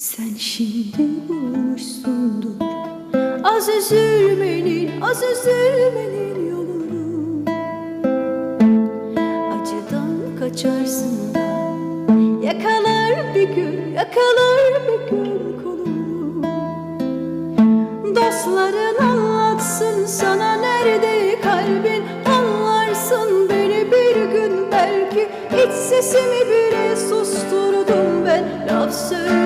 Sen şimdi bulmuşsundur Az üzülmenin, az üzülmenin yolunu. Acıdan kaçarsın da. Yakalar bir gün, yakalar bir gün kolunu. Dostların anlatsın sana nerede kalbin. Anlarsın beni bir gün belki. İç sesimi bile susturdum ben. Laf söyletmedim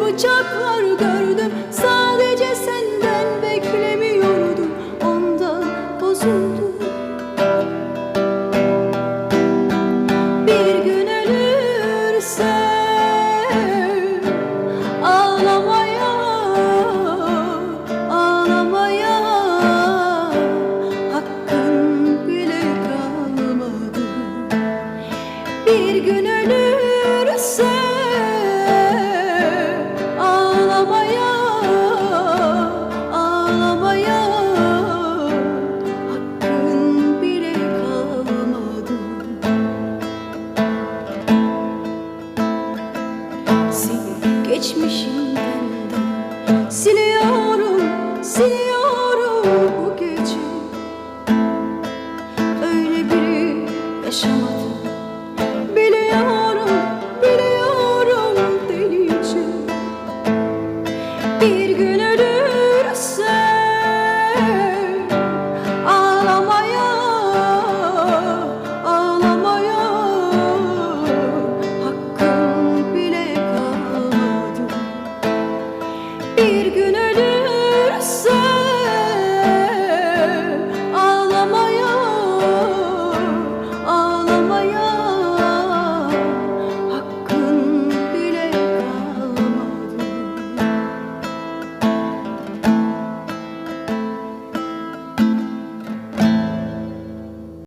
bıçaklar gördüm. Sadece senden beklemiyordum. Ondan bozuldum bir gün ölürse ağlamaya ağlamaya hakkın bile kalmadı. Bir gün ölürse ağlamaya hakkın bile kalmadı. Sil geçmişimden de Siliyorum, siliyorum bu gece. Öyle biri yaşamadı Biliyorum, biliyorum delice Bir gün bir gün